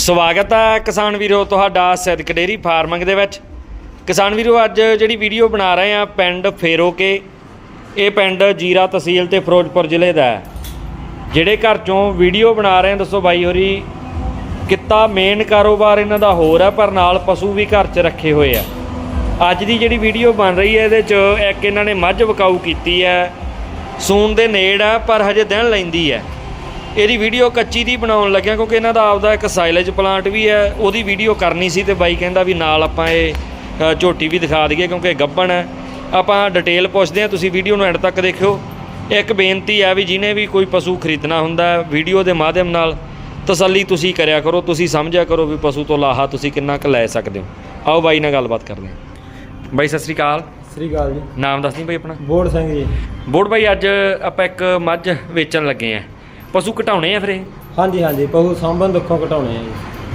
ਸਵਾਗਤ ਹੈ ਕਿਸਾਨ ਵੀਰੋ, ਤੁਹਾਡਾ ਸਿਦਕ ਡੇਰੀ ਫਾਰਮਿੰਗ ਦੇ ਵਿੱਚ। ਕਿਸਾਨ ਵੀਰੋ, ਅੱਜ ਜਿਹੜੀ ਵੀਡੀਓ ਬਣਾ ਰਹੇ ਆ ਪਿੰਡ ਫੇਰੋਕੇ, ਇਹ ਪਿੰਡ ਜੀਰਾ ਤਹਿਸੀਲ ਤੇ ਫਿਰੋਜ਼ਪੁਰ ਜ਼ਿਲ੍ਹੇ ਦਾ ਹੈ। ਜਿਹੜੇ ਘਰ ਚੋਂ ਵੀਡੀਓ ਬਣਾ ਰਹੇ ਆ, ਦੱਸੋ ਬਾਈ ਹੋਰੀ, ਕਿੱਤਾ ਮੇਨ ਕਾਰੋਬਾਰ ਇਹਨਾਂ ਦਾ ਹੋਰ ਹੈ ਪਰ ਨਾਲ ਪਸ਼ੂ ਵੀ ਘਰ 'ਚ ਰੱਖੇ ਹੋਏ ਆ। ਅੱਜ ਦੀ ਜਿਹੜੀ ਵੀਡੀਓ ਬਣ ਰਹੀ ਹੈ, ਇਹਦੇ 'ਚ ਇੱਕ ਇਹਨਾਂ ਨੇ ਮੱਝ ਵਿਕਾਊ ਕੀਤੀ ਹੈ। ਸੂਨ ਦੇ ਨੇੜ ਆ, ਪਰ ਹਜੇ ਦਿਨ ਲੈਂਦੀ ਹੈ। ਇਹਦੀ ਵੀਡੀਓ ਕੱਚੀ ਦੀ ਬਣਾਉਣ ਲੱਗਿਆ ਕਿਉਂਕਿ ਇਹਨਾਂ ਦਾ ਆਪਦਾ ਇੱਕ ਸਾਈਲੇਜ ਪਲਾਂਟ ਵੀ ਹੈ ਉਹਦੀ ਵੀਡੀਓ ਕਰਨੀ ਸੀ ਤੇ ਬਾਈ ਕਹਿੰਦਾ ਵੀ ਨਾਲ ਆਪਾਂ ਇਹ ਝੋਟੀ ਵੀ ਦਿਖਾ ਦਈਏ ਕਿਉਂਕਿ ਗੱਭਣ ਹੈ। ਆਪਾਂ ਡਿਟੇਲ ਪੁੱਛਦੇ ਹਾਂ ਤੁਸੀਂ ਵੀਡੀਓ ਨੂੰ ਐਂਡ ਤੱਕ ਦੇਖਿਓ। ਇੱਕ ਬੇਨਤੀ ਹੈ ਵੀ ਜਿਹਨੇ ਵੀ ਕੋਈ ਪਸ਼ੂ ਖਰੀਦਣਾ ਹੁੰਦਾ ਵੀਡੀਓ ਦੇ ਮਾਧਿਅਮ ਨਾਲ ਤਸੱਲੀ ਤੁਸੀਂ ਕਰਿਆ ਕਰੋ ਤੁਸੀਂ ਸਮਝਿਆ ਕਰੋ ਵੀ ਪਸ਼ੂ ਤੋਂ ਲਾਹਾ ਤੁਸੀਂ ਕਿੰਨਾ ਕੁ ਲੈ ਸਕਦੇ ਹੋ। ਆਓ ਬਾਈ ਨਾਲ ਗੱਲਬਾਤ ਕਰਦੇ ਹਾਂ। ਬਾਈ ਸਤਿ ਸ੍ਰੀ ਅਕਾਲ। ਸ੍ਰੀ ਅਕਾਲ ਜੀ। ਨਾਮ ਦੱਸ ਦੀ ਬਾਈ ਆਪਣਾ। ਬੋੜ ਸਿੰਘ ਜੀ। ਬੋੜ ਬਾਈ ਅੱਜ ਆਪਾਂ ਇੱਕ ਮੱਝ ਵੇਚਣ ਲੱਗੇ ਆ ਪਸ਼ੂ ਘਟਾਉਣੇ ਆ ਫਿਰ ਇਹ? ਹਾਂਜੀ ਹਾਂਜੀ ਪਸ਼ੂ ਸਾਂਭਣ ਦੁੱਖੋਂ ਘਟਾਉਣੇ ਆ ਜੀ।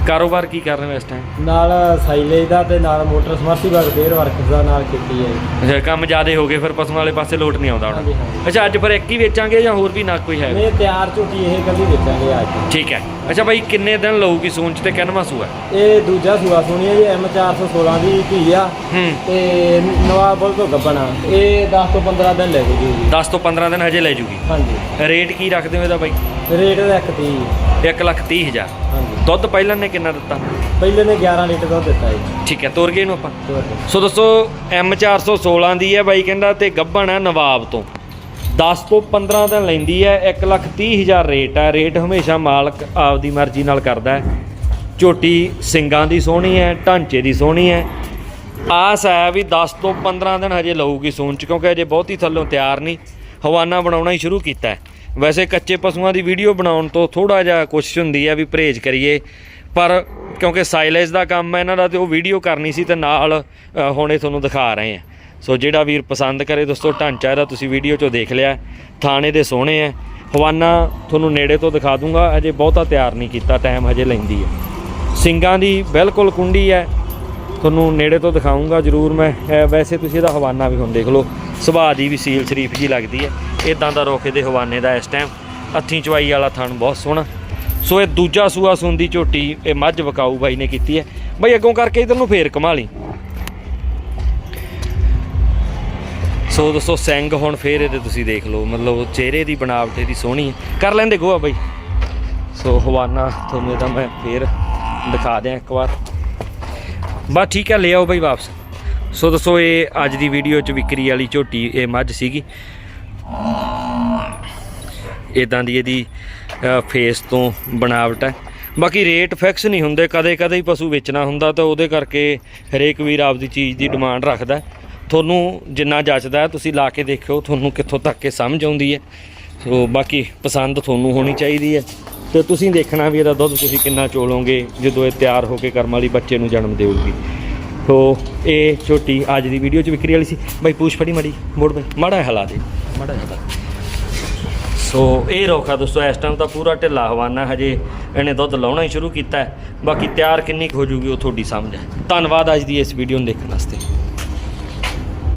ਕਾਰੋਬਾਰ ਕੀ ਕਰ ਰਹੇ ਹੋ ਇਸ ਟਾਈਮ ਨਾਲ ਸਾਈਲੇਜ ਦਾ ਤੇ ਨਾਲ ਮੋਟਰ ਸਮਰਸੀਬਲ ਰਿਪੇਅਰ ਵਰਕਸ ਦਾ ਨਾਲ ਕੀਤੀ ਹੈ। ਜੀ ਅੱਛਾ ਕੰਮ ਜ਼ਿਆਦੇ ਹੋ ਗਏ ਫਿਰ ਪਸ਼ੂਆਂ ਵਾਲੇ ਪਾਸੇ ਲੋਟ ਨਹੀਂ ਆਉਂਦਾ ਹਾਂਜੀ, ਹੁਣ। ਹਾਂਜੀ। ਅੱਛਾ ਅੱਜ ਫਿਰ ਇੱਕ ਹੀ ਵੇਚਾਂਗੇ ਜਾਂ ਹੋਰ ਵੀ ਨਾ ਕੋਈ ਹੈ? ਇਹ ਤਿਆਰ ਝੂਟੀ ਇਹ ਕੱਲੀ ਵੇਚਾਂਗੇ ਅੱਜ। ਠੀਕ ਹੈ। ਅੱਛਾ ਬਾਈ ਕਿੰਨੇ ਦਿਨ ਲਊਗੀ ਸੂਨ ਚ ਤੇ ਕਿੰਨਵਾਂ ਸੂਆ ਇਹ ਦੂਜਾ ਸੂਆ ਸੁਣੀ ਹੈ ਜੀ M416 ਦੀ ਧੀ ਆ। ਹੂੰ। ਤੇ ਨਵਾਬ ਬੁੱਲ ਤੋਂ ਗੱਬਣਾ ਇਹ 10 ਤੋਂ 15 ਦਿਨ ਲੈ ਜੂਗੀ। ਜੀ 10 ਤੋਂ 15 ਦਿਨ ਹਜੇ ਲੈ ਜੂਗੀ। ਹਾਂਜੀ। ਰੇਟ ਕੀ ਰੱਖਦੇ ਹੋ ਇਹਦਾ ਬਾਈ ਰੇਟ ਦਾ ਇੱਕ ਤੀ 1 ਲੱਖ 30 ਹਜ਼ਾਰ। ਹਾਂਜੀ। ਦੁੱਧ ਪਹਿਲਾਂ ਨੇ ਕਿੰਨਾ ਦਿੱਤਾ? ਪਹਿਲੇ ਨੇ 11 ਲੀਟਰ ਦੁੱਧ ਦਿੱਤਾ ਜੀ। ਠੀਕ ਹੈ ਤੋਰ ਗਏ ਇਹਨੂੰ ਆਪਾਂ। ਤੋਰ ਕੇ। ਸੋ ਦੋਸਤੋ M416 ਦੀ ਹੈ ਬਾਈ ਕਹਿੰਦਾ ਤੇ ਗੱਭਣ ਹੈ ਨਵਾਬ ਤੋਂ। 10 ਤੋਂ 15 ਦਿਨ ਲੈਂਦੀ ਹੈ 1 ਲੱਖ 30 ਹਜ਼ਾਰ ਰੇਟ ਹੈ। ਰੇਟ ਹਮੇਸ਼ਾ ਮਾਲਕ ਆਪਦੀ ਮਰਜ਼ੀ ਨਾਲ ਕਰਦਾ ਹੈ। ਝੋਟੀ ਸਿੰਗਾਂ ਦੀ ਸੋਹਣੀ ਹੈ ਢਾਂਚੇ ਦੀ ਸੋਹਣੀ ਹੈ। ਆਸ ਹੈ ਵੀ 10 ਤੋਂ 15 ਦਿਨ ਹਜੇ ਲਊਗੀ ਸੂਨ ਚ ਕਿਉਂਕਿ ਅਜੇ ਬਹੁਤੀ ਥੱਲੋਂ ਤਿਆਰ ਨਹੀਂ। ਹਵਾਨਾ ਬਣਾਉਣਾ ਹੀ ਸ਼ੁਰੂ ਕੀਤਾ ਹੈ। ਵੈਸੇ ਕੱਚੇ ਪਸ਼ੂਆਂ ਦੀ ਵੀਡੀਓ ਬਣਾਉਣ ਤੋਂ ਥੋੜਾ ਜਿਹਾ ਕੋਸ਼ਿਸ਼ ਹੁੰਦੀ ਹੈ ਵੀ ਪਰਹੇਜ਼ ਕਰੀਏ, ਪਰ ਕਿਉਂਕਿ ਸਾਈਲੇਜ ਦਾ ਕੰਮ ਹੈ ਇਹਨਾਂ ਦਾ ਤੇ ਉਹ ਵੀਡੀਓ ਕਰਨੀ ਸੀ ਤੇ ਨਾਲ ਹੁਣੇ ਤੁਹਾਨੂੰ ਦਿਖਾ ਰਹੇ ਆ। ਸੋ ਜਿਹੜਾ ਵੀਰ ਪਸੰਦ ਕਰੇ ਦੋਸਤੋ, ਢਾਂਚਾ ਇਹਦਾ ਤੁਸੀਂ ਵੀਡੀਓ 'ਚੋਂ ਦੇਖ ਲਿਆ, ਥਾਣੇ ਦੇ ਸੋਹਣੇ ਆ। ਹਵਾਨਾ ਤੁਹਾਨੂੰ ਨੇੜੇ ਤੋਂ ਦਿਖਾ ਦੂੰਗਾ, ਅਜੇ ਬਹੁਤਾ ਤਿਆਰ ਨਹੀਂ ਕੀਤਾ ਟਾਈਮ ਹਜੇ ਲੈਂਦੀ ਹੈ ਸਿੰਗਾਂ ਦੀ ਬਿਲਕੁਲ ਕੁੰਡੀ ਹੈ ਤੁਹਾਨੂੰ ਨੇੜੇ ਤੋਂ ਦਿਖਾਉਂਗਾ ਜਰੂਰ ਮੈਂ। ਵੈਸੇ ਤੁਸੀਂ ਇਹਦਾ ਹਵਾਨਾ ਵੀ ਹੁਣ ਦੇਖ ਲਓ, ਸੁਭਾਅ ਦੀ ਵੀ ਸੀਲ ਸ਼ਰੀਫ ਜੀ ਲੱਗਦੀ ਹੈ ਇਦਾਂ ਦਾ ਰੋਕੇ ਦੇ ਹਵਾਨੇ ਦਾ ਇਸ ਟਾਈਮ ਹੱਥੀਂ ਚਵਾਈ ਵਾਲਾ ਥਣ ਬਹੁਤ ਸੋਹਣਾ। ਸੋ ਇਹ ਦੂਜਾ ਸੂਆ ਸੁੰਦੀ ਝੋਟੀ ਇਹ ਮੱਝ ਵਕਾਊ ਬਾਈ ਨੇ ਕੀਤੀ ਹੈ। ਬਾਈ ਅੱਗੋਂ ਕਰਕੇ ਇਧਰ ਨੂੰ ਫੇਰ ਕਮਾ ਲਈ। ਸੋ ਦੋਸਤੋ, ਸਿੰਘ ਹੁਣ ਫੇਰ ਇਹਦੇ ਤੁਸੀਂ ਦੇਖ ਲਓ। ਮਤਲਬ ਚਿਹਰੇ ਦੀ ਬਣਾਵਟ ਇਹਦੀ ਸੋਹਣੀ ਹੈ। ਕਰ ਲੈਂਦੇ ਗੋਆ ਬਾਈ। ਸੋ ਹਵਾਨਾ ਤੁਹਾਨੂੰ ਇਹਦਾ ਮੈਂ ਫੇਰ ਦਿਖਾ ਦਿਆਂ ਇੱਕ ਵਾਰ। ਬਸ ਠੀਕ ਹੈ, ਲੈ ਆਓ ਬਾਈ ਵਾਪਸ। ਸੋ ਦੱਸੋ ਇਹ ਅੱਜ ਦੀ ਵੀਡੀਓ ਚ ਵਿਕਰੀ ਵਾਲੀ ਝੋਟੀ, ਇਹ ਮੱਝ ਸੀਗੀ। ਇਦਾਂ ਦੀ ਇਹਦੀ ਫੇਸ ਤੋਂ ਬਣਾਵਟ ਹੈ। ਬਾਕੀ ਰੇਟ ਫਿਕਸ ਨਹੀਂ ਹੁੰਦੇ, ਕਦੇ ਕਦੇ ਹੀ ਪਸ਼ੂ ਵੇਚਣਾ ਹੁੰਦਾ, ਤਾਂ ਉਹਦੇ ਕਰਕੇ ਹਰੇਕ ਵੀਰ ਆਪਦੀ ਚੀਜ਼ ਦੀ ਡਿਮਾਂਡ ਰੱਖਦਾ ਤੁਹਾਨੂੰ ਜਿੰਨਾ ਜੱਚਦਾ ਤੁਸੀਂ ਲਾ ਕੇ ਦੇਖਿਓ, ਤੁਹਾਨੂੰ ਕਿੱਥੋਂ ਤੱਕ ਇਹ ਸਮਝ ਆਉਂਦੀ ਹੈ। ਸੋ ਬਾਕੀ ਪਸੰਦ ਤੁਹਾਨੂੰ ਹੋਣੀ ਚਾਹੀਦੀ ਹੈ। ਤੇ ਤੁਸੀਂ ਦੇਖਣਾ ਵੀ ਇਹਦਾ ਦੁੱਧ ਤੁਸੀਂ ਕਿੰਨਾ ਚੋਲੋਗੇ, ਜਦੋਂ ਇਹ ਤਿਆਰ ਹੋ ਕੇ ਕਰਮ ਵਾਲੀ ਬੱਚੇ ਨੂੰ ਜਨਮ ਦੇਊਗੀ। ਸੋ ਇਹ ਛੋਟੀ ਅੱਜ ਦੀ ਵੀਡੀਓ ਚ ਵਿਕਰੀ ਵਾਲੀ ਸੀ। ਬਾਈ, ਪੂਛ ਫੜੀ ਮੜੀ, ਮੋੜ ਬਾਈ। ਮਾੜਾ ਜਿਹਾ ਹਿਲਾ ਦੇ। ਮਾੜਾ ਜਿਹਾ ਸੋ ਇਹ ਰੋਖਾ ਦੋਸਤੋ, ਇਸ ਟਾਈਮ ਤਾਂ ਪੂਰਾ ਢਿੱਲਾ ਹਵਾਨਾ, ਹਜੇ ਇਹਨੇ ਦੁੱਧ ਲਾਉਣਾ ਹੀ ਸ਼ੁਰੂ ਕੀਤਾ ਹੈ। ਬਾਕੀ ਤਿਆਰ ਕਿੰਨੀ ਕੁ ਹੋ ਜੂਗੀ ਉਹ ਤੁਹਾਡੀ ਸਮਝ ਹੈ। ਧੰਨਵਾਦ ਅੱਜ ਦੀ ਇਸ ਵੀਡੀਓ ਨੂੰ ਦੇਖਣ ਵਾਸਤੇ।